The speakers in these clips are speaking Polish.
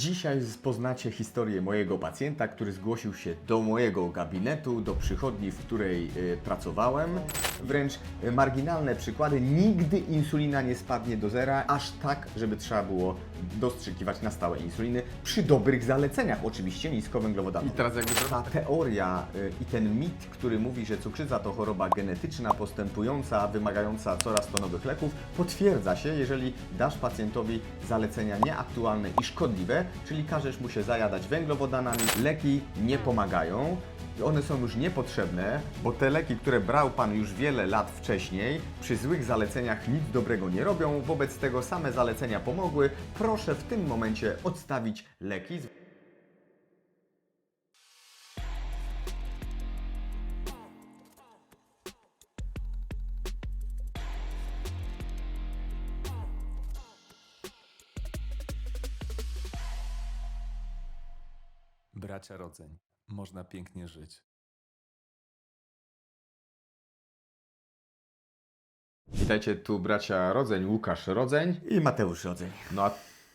Dzisiaj poznacie historię mojego pacjenta, który zgłosił się do mojego gabinetu, do przychodni, w której y, pracowałem. Wręcz y, marginalne przykłady. Nigdy insulina nie spadnie do zera, aż tak, żeby trzeba było dostrzykiwać na stałe insuliny przy dobrych zaleceniach, oczywiście niskowęglowodanowych. I teraz jakby Ta teoria y, i ten mit, który mówi, że cukrzyca to choroba genetyczna, postępująca, wymagająca coraz to nowych leków, potwierdza się, jeżeli dasz pacjentowi zalecenia nieaktualne i szkodliwe, czyli każesz mu się zajadać węglowodanami, leki nie pomagają. One są już niepotrzebne, bo te leki, które brał Pan już wiele lat wcześniej, przy złych zaleceniach nic dobrego nie robią, wobec tego same zalecenia pomogły. Proszę w tym momencie odstawić leki. Bracia rodzeń. Można pięknie żyć. Witajcie tu bracia Rodzeń, Łukasz Rodzeń i Mateusz Rodzeń. No a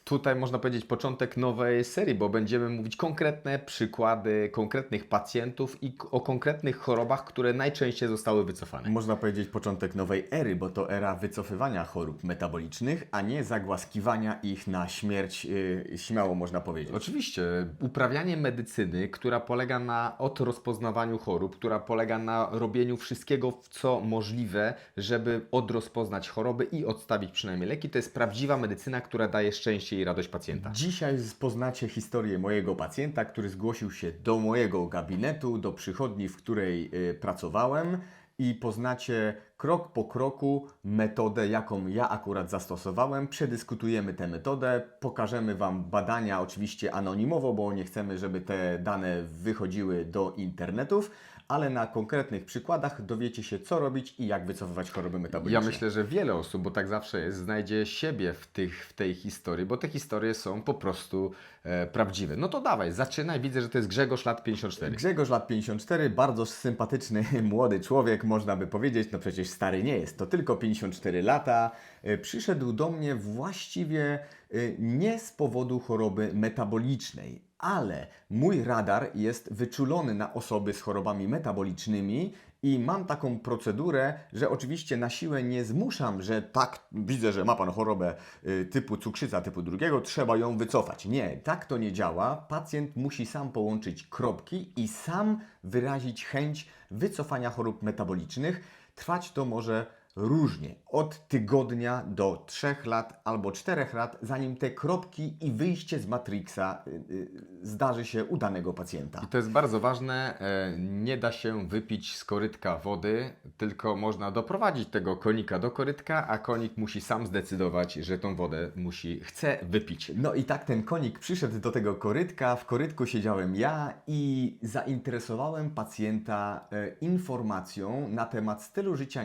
tutaj można powiedzieć początek nowej serii, bo będziemy mówić konkretne przykłady konkretnych pacjentów i o konkretnych chorobach, które najczęściej zostały wycofane. Można powiedzieć początek nowej ery, bo to era wycofywania chorób metabolicznych, a nie zagłaskiwania ich na śmierć, yy, śmiało można powiedzieć. Oczywiście, uprawianie medycyny, która polega na odrozpoznawaniu chorób, która polega na robieniu wszystkiego, co możliwe, żeby odrozpoznać choroby i odstawić przynajmniej leki, to jest prawdziwa medycyna, która daje szczęście i radość pacjenta. Dzisiaj poznacie historię mojego pacjenta, który zgłosił się do mojego gabinetu, do przychodni, w której y, pracowałem i poznacie krok po kroku metodę, jaką ja akurat zastosowałem. Przedyskutujemy tę metodę, pokażemy Wam badania, oczywiście anonimowo, bo nie chcemy, żeby te dane wychodziły do internetów, ale na konkretnych przykładach dowiecie się, co robić i jak wycofywać choroby metaboliczne. Ja myślę, że wiele osób, bo tak zawsze jest, znajdzie siebie w, tych, w tej historii, bo te historie są po prostu e, prawdziwe. No to dawaj, zaczynaj. Widzę, że to jest Grzegorz, lat 54. Grzegorz, lat 54, bardzo sympatyczny młody człowiek, można by powiedzieć, no przecież stary nie jest, to tylko 54 lata. E, Przyszedł do mnie właściwie e, nie z powodu choroby metabolicznej, ale mój radar jest wyczulony na osoby z chorobami metabolicznymi i mam taką procedurę, że oczywiście na siłę nie zmuszam, że tak, widzę, że ma Pan chorobę y, typu cukrzyca typu drugiego, trzeba ją wycofać. Nie, tak to nie działa. Pacjent musi sam połączyć kropki i sam wyrazić chęć wycofania chorób metabolicznych. Trwać to może różnie, od tygodnia do trzech lat albo czterech lat, zanim te kropki i wyjście z Matrixa y, y, zdarzy się u danego pacjenta. I to jest bardzo ważne, e, nie da się wypić z korytka wody, tylko można doprowadzić tego konika do korytka, a konik musi sam zdecydować, że tą wodę musi, chce wypić. No i tak ten konik przyszedł do tego korytka, w korytku siedziałem ja i zainteresowałem pacjenta e, informacją na temat stylu życia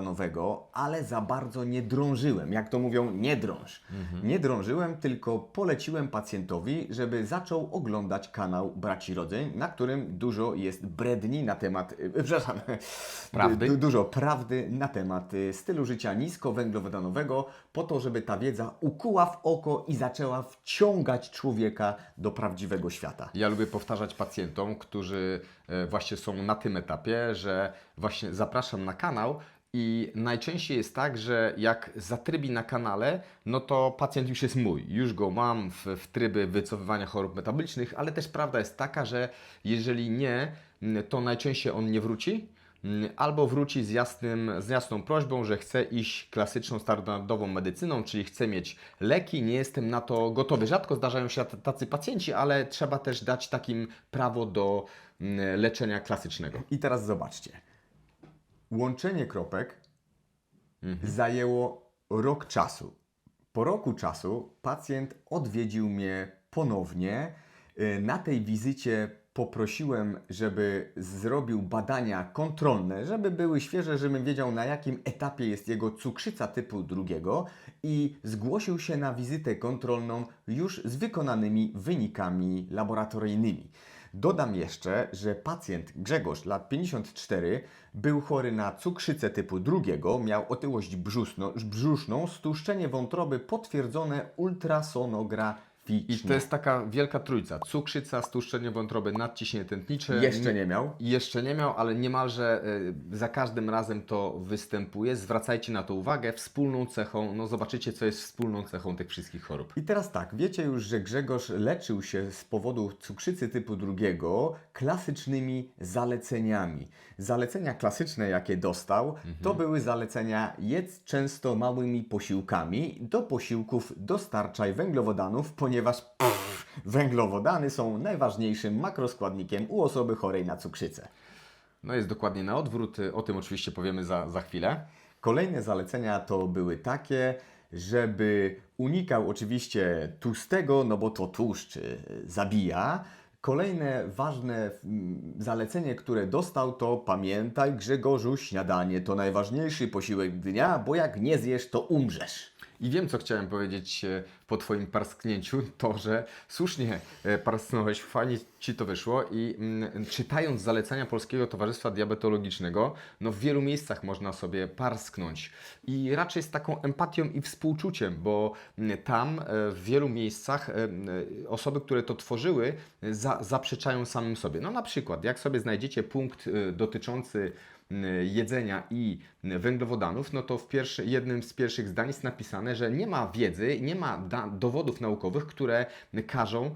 niskowęglowodanowego, ale za bardzo nie drążyłem. Jak to mówią, nie drąż. Nie drążyłem, tylko poleciłem pacjentowi, żeby zaczął oglądać kanał Braci Rodzeń, na którym dużo jest bredni na temat, e, przepraszam, Prawdy? du- dużo prawdy na temat y, stylu życia niskowęglowodanowego, po to, żeby ta wiedza ukuła w oko i zaczęła wciągać człowieka do prawdziwego świata. Ja lubię powtarzać pacjentom, którzy e, właśnie są na tym etapie, że właśnie zapraszam na kanał i najczęściej jest tak, że jak zatrybi na kanale, no to pacjent już jest mój. Już go mam w, w tryby wycofywania chorób metabolicznych, ale też prawda jest taka, że jeżeli nie, to najczęściej on nie wróci. Albo wróci z, jasnym, z jasną prośbą, że chce iść klasyczną, standardową medycyną, czyli chce mieć leki, nie jestem na to gotowy. Rzadko zdarzają się tacy pacjenci, ale trzeba też dać takim prawo do mm, leczenia klasycznego. I teraz zobaczcie. Łączenie kropek zajęło rok czasu. Po roku czasu pacjent odwiedził mnie ponownie. Y, Na tej wizycie poprosiłem, żeby zrobił badania kontrolne, żeby były świeże, żebym wiedział na jakim etapie jest jego cukrzyca typu drugiego i zgłosił się na wizytę kontrolną już z wykonanymi wynikami laboratoryjnymi. Dodam jeszcze, że pacjent Grzegorz, lat 54, był chory na cukrzycę typu drugiego, miał otyłość brzuszno, brzuszną, stłuszczenie wątroby potwierdzone ultrasonograficznie. I to jest taka wielka trójca. Cukrzyca, stłuszczenie wątroby, nadciśnienie tętnicze. Jeszcze nie miał. Jeszcze nie miał, ale niemalże y, za każdym razem to występuje. Zwracajcie na to uwagę. Wspólną cechą, no zobaczycie, co jest wspólną cechą tych wszystkich chorób. I teraz tak, wiecie już, że Grzegorz leczył się z powodu cukrzycy typu drugiego klasycznymi zaleceniami. Zalecenia klasyczne, jakie dostał, to były zalecenia jedz często małymi posiłkami, do posiłków dostarczaj węglowodanów, ponieważ pff, węglowodany są najważniejszym makroskładnikiem u osoby chorej na cukrzycę. No jest dokładnie na odwrót. y, O tym oczywiście powiemy za, za chwilę. Kolejne zalecenia to były takie, żeby unikał oczywiście tłustego, no bo to tłuszcz y, zabija. Kolejne ważne mm, zalecenie, które dostał, to pamiętaj Grzegorzu, śniadanie to najważniejszy posiłek dnia, bo jak nie zjesz, to umrzesz. I wiem, co chciałem powiedzieć e, po Twoim parsknięciu, to, że słusznie e, parsknąłeś, fajnie Ci to wyszło i mm, czytając zalecenia Polskiego Towarzystwa Diabetologicznego, no w wielu miejscach można sobie parsknąć i raczej z taką empatią i współczuciem, bo mm, tam e, w wielu miejscach osoby, które to tworzyły, za, zaprzeczają samym sobie. No na przykład, jak sobie znajdziecie punkt dotyczący jedzenia i węglowodanów, no to w pierwszy, jednym z pierwszych zdań jest napisane, że nie ma wiedzy, nie ma da, dowodów naukowych, które każą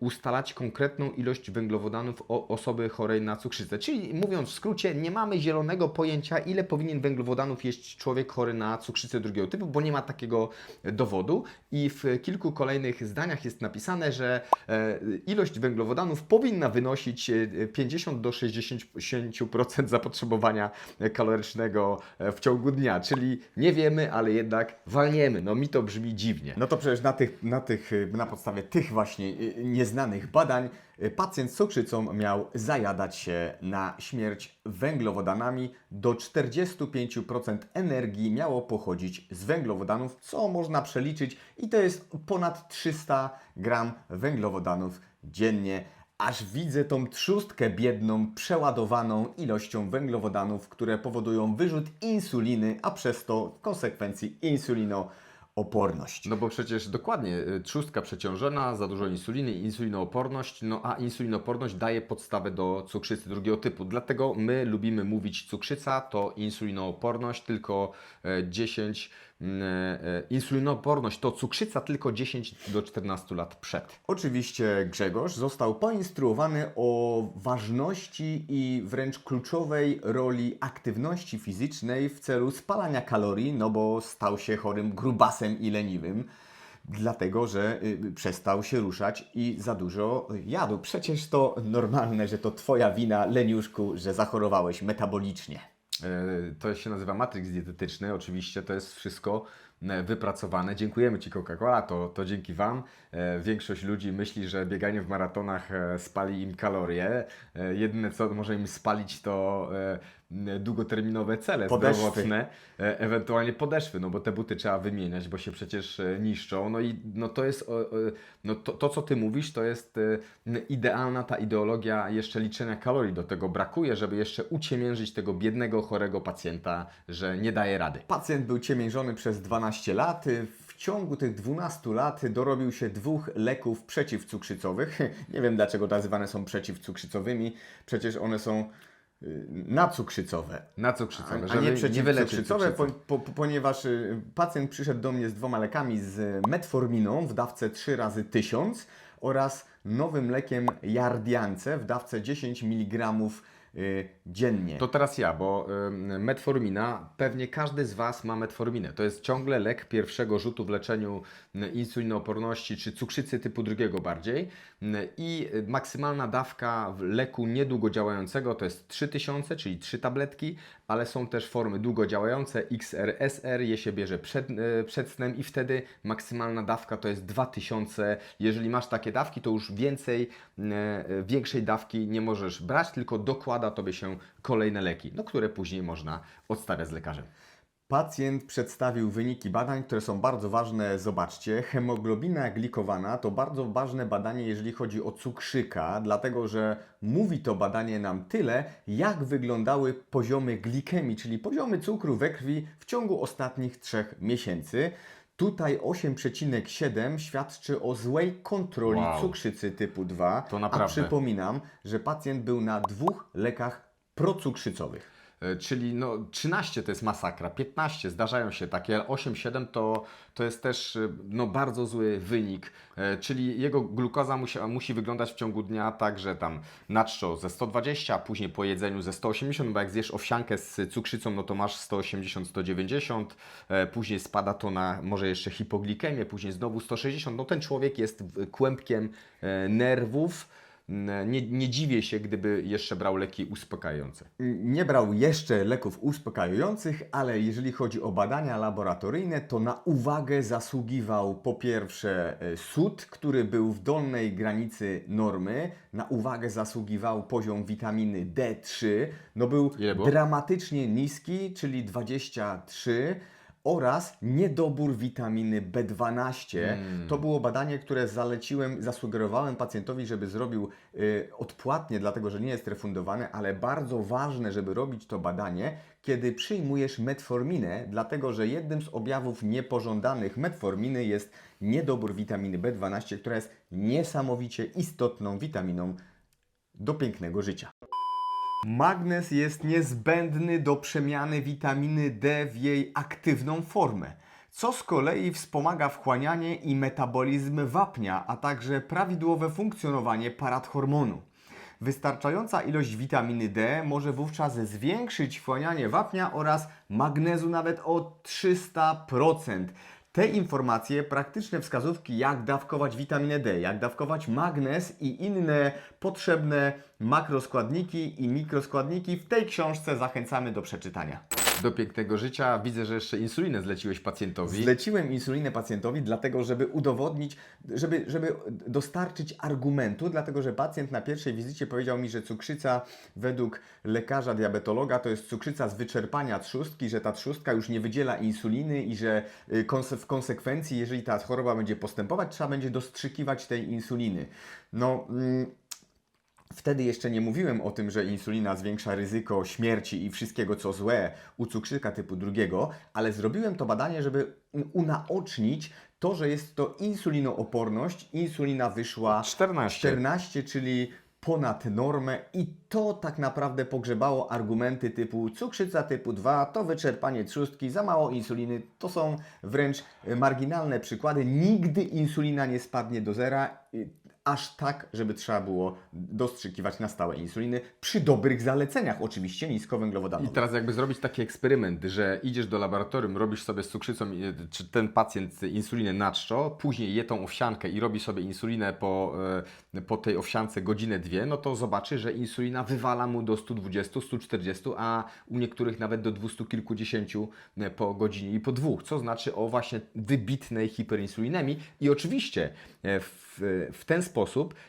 ustalać konkretną ilość węglowodanów o osoby chorej na cukrzycę. Czyli mówiąc w skrócie, nie mamy zielonego pojęcia, ile powinien węglowodanów jeść człowiek chory na cukrzycę drugiego typu, bo nie ma takiego dowodu. I w kilku kolejnych zdaniach jest napisane, że e, ilość węglowodanów powinna wynosić e, 50 do 60% zapotrzebowania kalorycznego e, w ciągu dnia. Czyli nie wiemy, ale jednak walniemy. No mi to brzmi dziwnie. No to przecież na, tych, na, tych, y, na podstawie tych właśnie y, nieznanych badań pacjent z cukrzycą miał zajadać się na śmierć węglowodanami. Do 45% energii miało pochodzić z węglowodanów, co można przeliczyć i to jest ponad 300 gram węglowodanów dziennie. Aż widzę tą trzustkę biedną, przeładowaną ilością węglowodanów, które powodują wyrzut insuliny, a przez to w konsekwencji insulinooporność. No bo przecież dokładnie, y, trzustka przeciążona, za dużo insuliny, insulinooporność, no a insulinooporność daje podstawę do cukrzycy drugiego typu. Dlatego my lubimy mówić cukrzyca to insulinooporność, tylko e, 10, mm, e, insulinooporność to cukrzyca tylko 10 do 14 lat przed. Oczywiście Grzegorz został poinstruowany o ważności i wręcz kluczowej roli aktywności fizycznej w celu spalania kalorii, no bo stał się chorym grubasem i leniwym. Dlatego, że y, przestał się ruszać i za dużo jadł. Przecież to normalne, że to Twoja wina, leniuszku, że zachorowałeś metabolicznie. E, To się nazywa matryks dietetyczny. Oczywiście to jest wszystko e, wypracowane. Dziękujemy Ci Coca-Cola, to, to dzięki Wam. E, Większość ludzi myśli, że bieganie w maratonach spali im kalorie. Jedyne co może im spalić to długoterminowe cele Podeszwy. zdrowotne, e, ewentualnie podeszwy, no bo te buty trzeba wymieniać, bo się przecież e, niszczą. No i no to jest, no to, to co Ty mówisz, to jest e, idealna ta ideologia jeszcze liczenia kalorii. Do tego brakuje, żeby jeszcze uciemiężyć tego biednego, chorego pacjenta, że nie daje rady. Pacjent był ciemiężony przez 12 lat. W ciągu tych 12 lat dorobił się dwóch leków przeciwcukrzycowych. Nie wiem dlaczego nazywane są przeciwcukrzycowymi. Przecież one są y, nacukrzycowe. Na cukrzycowe, A żeby nie przeciwcukrzycowe, po, po, ponieważ y, pacjent przyszedł do mnie z dwoma lekami, z metforminą w dawce 3 razy 1000 oraz nowym lekiem Jardiance w dawce 10 mg y, dziennie. To teraz ja, bo ym, metformina, pewnie każdy z Was ma metforminę. To jest ciągle lek pierwszego rzutu w leczeniu y, insulinooporności czy cukrzycy typu drugiego bardziej. I maksymalna dawka leku niedługodziałającego to jest 3000, czyli 3 tabletki, ale są też formy długodziałające XR-SR, je się bierze przed, y, przed snem i wtedy maksymalna dawka to jest 2000. Jeżeli masz takie dawki, to już więcej, y, większej dawki nie możesz brać, tylko dokłada Tobie się kolejne leki, no, które później można odstawiać z lekarzem. Pacjent przedstawił wyniki badań, które są bardzo ważne. Zobaczcie, hemoglobina glikowana to bardzo ważne badanie, jeżeli chodzi o cukrzyka, dlatego że mówi to badanie nam tyle, jak wyglądały poziomy glikemii, czyli poziomy cukru we krwi w ciągu ostatnich trzech miesięcy. Tutaj 8,7 świadczy o złej kontroli Wow. cukrzycy typu 2. To A naprawdę. przypominam, że pacjent był na dwóch lekach procukrzycowych. E, Czyli no 13 to jest masakra, 15 zdarzają się takie, ale 8-7 to, to jest też e, no, bardzo zły wynik. E, Czyli jego glukoza musi, musi wyglądać w ciągu dnia tak, że tam na czczo ze 120, a później po jedzeniu ze 180, bo jak zjesz owsiankę z cukrzycą, no to masz 180-190, e, później spada to na może jeszcze hipoglikemię, później znowu 160. No ten człowiek jest kłębkiem nerwów. Nie, nie dziwię się, gdyby jeszcze brał leki uspokajające. Nie brał jeszcze leków uspokajających, ale jeżeli chodzi o badania laboratoryjne, to na uwagę zasługiwał po pierwsze e, sód, który był w dolnej granicy normy, na uwagę zasługiwał poziom witaminy D3, no był dramatycznie niski, czyli 23 oraz niedobór witaminy B12. Mm. To było badanie, które zaleciłem, zasugerowałem pacjentowi, żeby zrobił y, odpłatnie, dlatego że nie jest refundowane, ale bardzo ważne, żeby robić to badanie, kiedy przyjmujesz metforminę, dlatego że jednym z objawów niepożądanych metforminy jest niedobór witaminy B12, która jest niesamowicie istotną witaminą do pięknego życia. Magnez jest niezbędny do przemiany witaminy D w jej aktywną formę, co z kolei wspomaga wchłanianie i metabolizm wapnia, a także prawidłowe funkcjonowanie paradhormonu. Wystarczająca ilość witaminy D może wówczas zwiększyć wchłanianie wapnia oraz magnezu nawet o 300%. Te informacje, praktyczne wskazówki, jak dawkować witaminę D, jak dawkować magnez i inne potrzebne makroskładniki i mikroskładniki, w tej książce zachęcamy do przeczytania. Do pięknego życia. Widzę, że jeszcze insulinę zleciłeś pacjentowi. Zleciłem insulinę pacjentowi, dlatego żeby udowodnić, żeby, żeby dostarczyć argumentu, dlatego że pacjent na pierwszej wizycie powiedział mi, że cukrzyca według lekarza diabetologa to jest cukrzyca z wyczerpania trzustki, że ta trzustka już nie wydziela insuliny i że y, w konsekwencji, jeżeli ta choroba będzie postępować, trzeba będzie dostrzykiwać tej insuliny. No. Mm, Wtedy jeszcze nie mówiłem o tym, że insulina zwiększa ryzyko śmierci i wszystkiego co złe u cukrzyka typu drugiego, ale zrobiłem to badanie, żeby unaocznić to, że jest to insulinooporność. Insulina wyszła 14. 14, czyli ponad normę i to tak naprawdę pogrzebało argumenty typu cukrzyca typu 2, to wyczerpanie trzustki, za mało insuliny, to są wręcz marginalne przykłady. Nigdy insulina nie spadnie do zera, aż tak, żeby trzeba było dostrzykiwać na stałe insuliny przy dobrych zaleceniach, oczywiście I niskowęglowodanowych. teraz jakby zrobić taki eksperyment, że idziesz do laboratorium, robisz sobie z cukrzycą, y, czy ten pacjent insulinę na czczo, później je tą owsiankę i robi sobie insulinę po, y, po tej owsiance godzinę, dwie, no to zobaczy, że insulina wywala mu do 120, 140, a u niektórych nawet do 200 kilkudziesięciu y, po godzinie i po dwóch, co znaczy o właśnie wybitnej hiperinsulinemii i oczywiście w, w ten sposób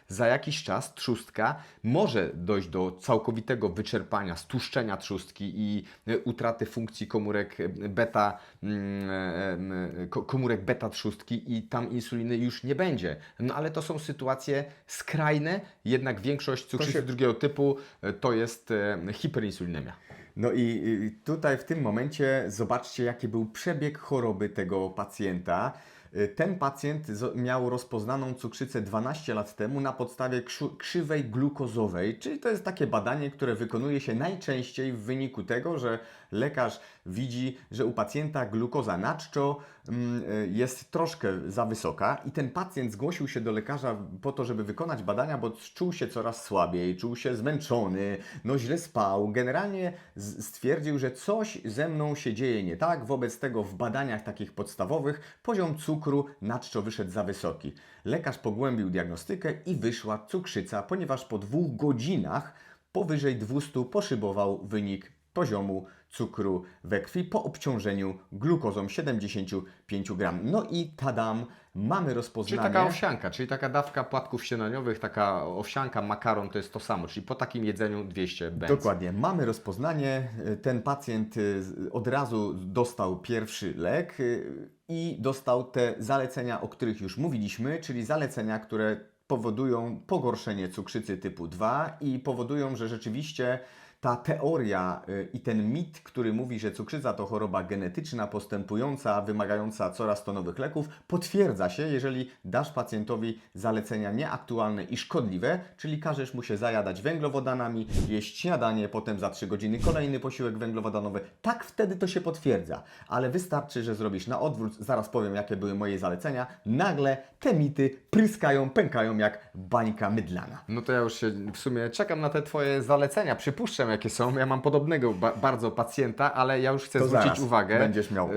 za jakiś czas trzustka może dojść do całkowitego wyczerpania, stłuszczenia trzustki i e, utraty funkcji komórek e, beta, mm, e, ko- komórek beta trzustki i tam insuliny już nie będzie. No ale to są sytuacje skrajne, jednak większość cukrzycy się- drugiego typu to jest hiperinsulinemia. No i tutaj w tym momencie zobaczcie, jaki był przebieg choroby tego pacjenta. Y, Ten pacjent miał rozpoznaną cukrzycę 12 lat temu na podstawie krzywej glukozowej, czyli to jest takie badanie, które wykonuje się najczęściej w wyniku tego, że lekarz widzi, że u pacjenta glukoza na czczo mm, y, jest troszkę za wysoka i ten pacjent zgłosił się do lekarza po to, żeby wykonać badania, bo czuł się coraz słabiej, czuł się zmęczony, no źle spał. Generalnie stwierdził, że coś ze mną się dzieje nie tak. Wobec tego w badaniach takich podstawowych poziom cukru na czczo wyszedł za wysoki. Lekarz pogłębił diagnostykę i wyszła cukrzyca, ponieważ po dwóch godzinach powyżej 200 poszybował wynik poziomu cukru we krwi po obciążeniu glukozą 75 gram. No i tadam, mamy Czyli rozpoznanie. taka owsianka, czyli taka dawka płatków śniadaniowych, taka owsianka, makaron to jest to samo, czyli po takim jedzeniu 200 benz. Dokładnie, mamy rozpoznanie. Ten pacjent y, od razu dostał pierwszy lek y, i dostał te zalecenia, o których już mówiliśmy, czyli zalecenia, które powodują pogorszenie cukrzycy typu 2 i powodują, że rzeczywiście ta teoria y, i ten mit, który mówi, że cukrzyca to choroba genetyczna, postępująca, wymagająca coraz to nowych leków, potwierdza się, jeżeli dasz pacjentowi zalecenia nieaktualne i szkodliwe, czyli każesz mu się zajadać węglowodanami, jeść śniadanie, potem za 3 godziny kolejny posiłek węglowodanowy. Tak wtedy to się potwierdza, ale wystarczy, że zrobisz na odwrót, zaraz powiem, jakie były moje zalecenia, nagle te mity pryskają, pękają jak bańka mydlana. No to ja już się w sumie czekam na te Twoje zalecenia. Przypuszczam, jakie są. Ja mam podobnego ba bardzo pacjenta, ale ja już chcę To zwrócić uwagę,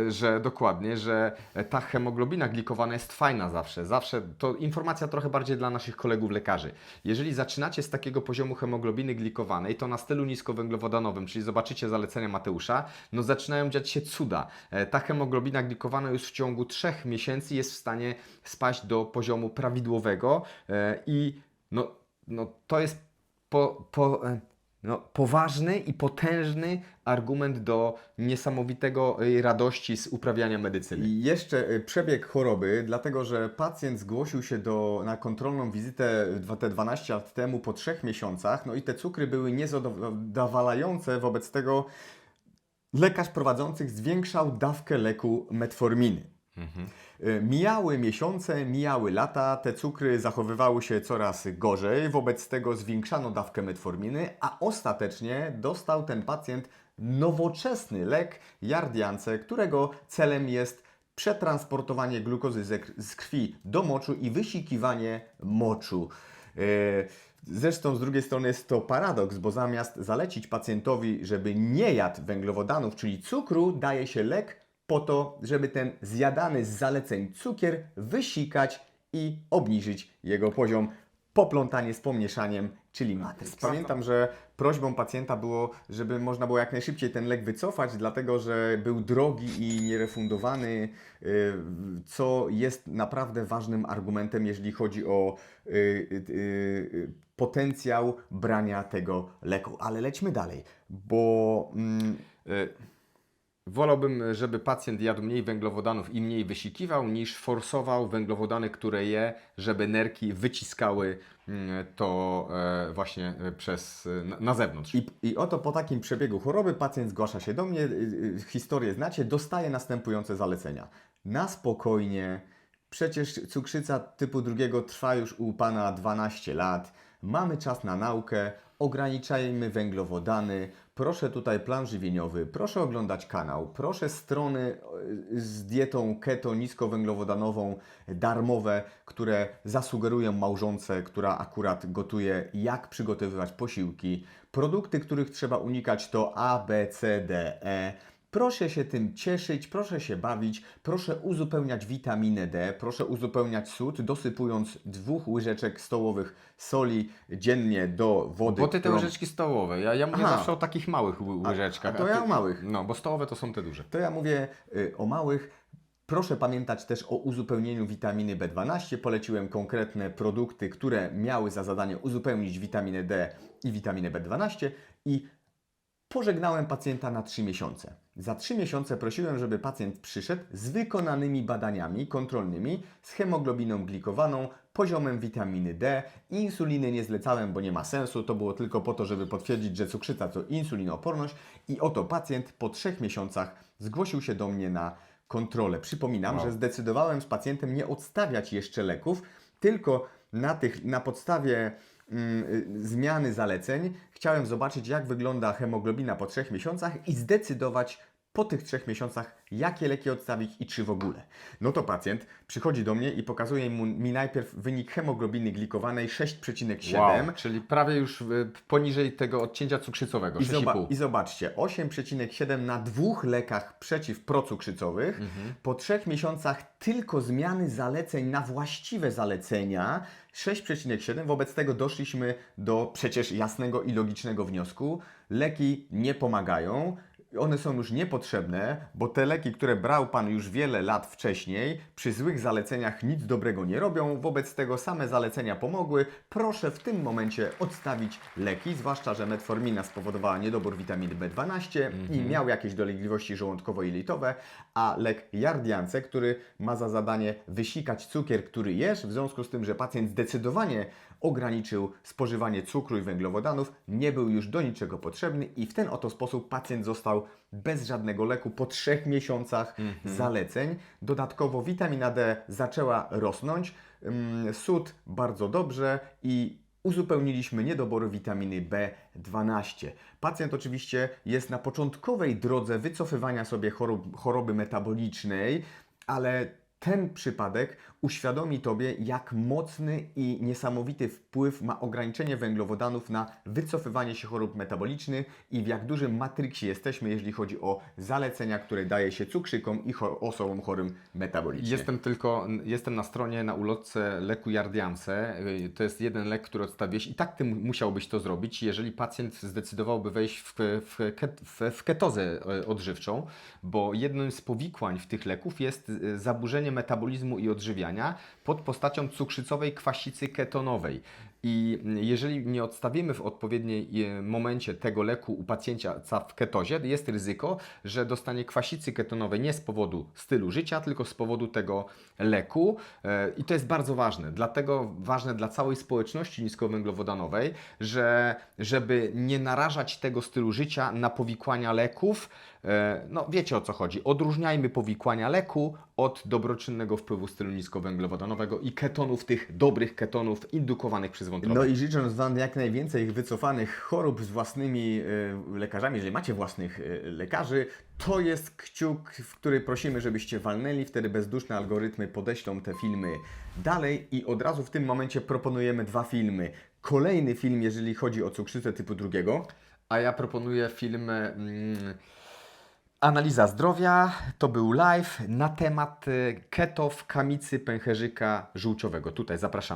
e, że dokładnie, że ta hemoglobina glikowana jest fajna zawsze. Zawsze to informacja trochę bardziej dla naszych kolegów lekarzy. Jeżeli zaczynacie z takiego poziomu hemoglobiny glikowanej, to na stylu niskowęglowodanowym, czyli zobaczycie zalecenia Mateusza, no zaczynają dziać się cuda. E, Ta hemoglobina glikowana już w ciągu trzech miesięcy jest w stanie spaść do poziomu prawidłowego e, i no, no to jest po, po, no, poważny i potężny argument do niesamowitego e, radości z uprawiania medycyny. I jeszcze y, przebieg choroby, dlatego że pacjent zgłosił się do, na kontrolną wizytę te 12 lat temu po trzech miesiącach, no i te cukry były niezadowalające, wobec tego lekarz prowadzących zwiększał dawkę leku metforminy. Y, Mijały miesiące, mijały lata, te cukry zachowywały się coraz gorzej, wobec tego zwiększano dawkę metforminy, a ostatecznie dostał ten pacjent nowoczesny lek Jardiance, którego celem jest przetransportowanie glukozy z krwi do moczu i wysikiwanie moczu. Y, Zresztą z drugiej strony jest to paradoks, bo zamiast zalecić pacjentowi, żeby nie jadł węglowodanów, czyli cukru, daje się lek po to, żeby ten zjadany z zaleceń cukier wysikać i obniżyć jego poziom. Poplątanie z pomieszaniem, czyli matryc. Pamiętam, że prośbą pacjenta było, żeby można było jak najszybciej ten lek wycofać, dlatego że był drogi i nierefundowany, y, co jest naprawdę ważnym argumentem, jeżeli chodzi o y, y, potencjał brania tego leku. Ale lećmy dalej, bo mm, Wolałbym, żeby pacjent jadł mniej węglowodanów i mniej wysikiwał, niż forsował węglowodany, które je, żeby nerki wyciskały mm, to e, właśnie e, przez, na, na zewnątrz. I, I oto po takim przebiegu choroby pacjent zgłasza się do mnie, y, y, historię znacie, dostaje następujące zalecenia. Na spokojnie, przecież cukrzyca typu drugiego trwa już u Pana 12 lat, mamy czas na naukę, ograniczajmy węglowodany, proszę tutaj plan żywieniowy, proszę oglądać kanał, proszę strony y, z dietą keto niskowęglowodanową darmowe, które zasugerują małżonce, która akurat gotuje, jak przygotowywać posiłki. Produkty, których trzeba unikać to A, B, C, D, E. Proszę się tym cieszyć, proszę się bawić, proszę uzupełniać witaminę D, proszę uzupełniać sód, dosypując dwóch łyżeczek stołowych soli dziennie do wody. Bo ty te którą- łyżeczki stołowe, ja, ja mówię Aha. zawsze o takich małych ły- łyżeczkach. a to ja o małych. No, bo stołowe to są te duże. To ja mówię y, o małych. Proszę pamiętać też o uzupełnieniu witaminy B12. Poleciłem konkretne produkty, które miały za zadanie uzupełnić witaminę D i witaminę B12 i pożegnałem pacjenta na 3 miesiące. Za 3 miesiące prosiłem, żeby pacjent przyszedł z wykonanymi badaniami kontrolnymi z hemoglobiną glikowaną, poziomem witaminy D. Insuliny nie zlecałem, bo nie ma sensu. To było tylko po to, żeby potwierdzić, że cukrzyca to insulinooporność. I oto pacjent po 3 miesiącach zgłosił się do mnie na kontrolę. Przypominam, Wow. że zdecydowałem z pacjentem nie odstawiać jeszcze leków, tylko na, tych, na podstawie zmiany zaleceń chciałem zobaczyć, jak wygląda hemoglobina po trzech miesiącach i zdecydować po tych trzech miesiącach, jakie leki odstawić i czy w ogóle. No to pacjent przychodzi do mnie i pokazuje mu, mi najpierw wynik hemoglobiny glikowanej 6,7. Wow, czyli prawie już y, poniżej tego odcięcia cukrzycowego, I, zoba- 6,5. I zobaczcie, 8,7 na dwóch lekach przeciwprocukrzycowych. Po trzech miesiącach tylko zmiany zaleceń na właściwe zalecenia 6,7. Wobec tego doszliśmy do przecież jasnego i logicznego wniosku. Leki nie pomagają. One są już niepotrzebne, bo te leki, które brał Pan już wiele lat wcześniej, przy złych zaleceniach nic dobrego nie robią, wobec tego same zalecenia pomogły. Proszę w tym momencie odstawić leki, zwłaszcza, że metformina spowodowała niedobór witaminy B12 i miał jakieś dolegliwości żołądkowo-jelitowe, a lek Jardiance, który ma za zadanie wysikać cukier, który jesz, w związku z tym, że pacjent zdecydowanie ograniczył spożywanie cukru i węglowodanów, nie był już do niczego potrzebny i w ten oto sposób pacjent został bez żadnego leku po trzech miesiącach zaleceń. Dodatkowo witamina D zaczęła rosnąć, ym, sód bardzo dobrze i uzupełniliśmy niedobory witaminy B12. Pacjent oczywiście jest na początkowej drodze wycofywania sobie chorób, choroby metabolicznej, ale ten przypadek uświadomi Tobie, jak mocny i niesamowity wpływ ma ograniczenie węglowodanów na wycofywanie się chorób metabolicznych i w jak dużym matryksie jesteśmy, jeżeli chodzi o zalecenia, które daje się cukrzykom i osobom chorym metabolicznie. Jestem tylko, jestem na stronie, na ulotce leku Jardiance. Y, To jest jeden lek, który odstawiłeś i tak Ty mu- musiałbyś to zrobić, jeżeli pacjent zdecydowałby wejść w, w, w, ketozę e, odżywczą, bo jednym z powikłań w tych leków jest y, zaburzenie metabolizmu i odżywiania pod postacią cukrzycowej kwasicy ketonowej. I jeżeli nie odstawimy w odpowiednim e, momencie tego leku u pacjenta w ketozie, jest ryzyko, że dostanie kwasicy ketonowej nie z powodu stylu życia, tylko z powodu tego leku. E, I to jest bardzo ważne. Dlatego ważne dla całej społeczności niskowęglowodanowej, że żeby nie narażać tego stylu życia na powikłania leków, no wiecie o co chodzi. Odróżniajmy powikłania leku od dobroczynnego wpływu stylu niskowęglowodanowego i ketonów, tych dobrych ketonów indukowanych przez wątrobę. No i życząc Wam jak najwięcej wycofanych chorób z własnymi y, lekarzami, jeżeli macie własnych y, lekarzy, to jest kciuk, w który prosimy, żebyście walnęli, wtedy bezduszne algorytmy podeślą te filmy dalej i od razu w tym momencie proponujemy dwa filmy. Kolejny film, jeżeli chodzi o cukrzycę typu drugiego. A ja proponuję film mm, Analiza zdrowia. To był live na temat y, keto kamicy pęcherzyka żółciowego. Tutaj zapraszam.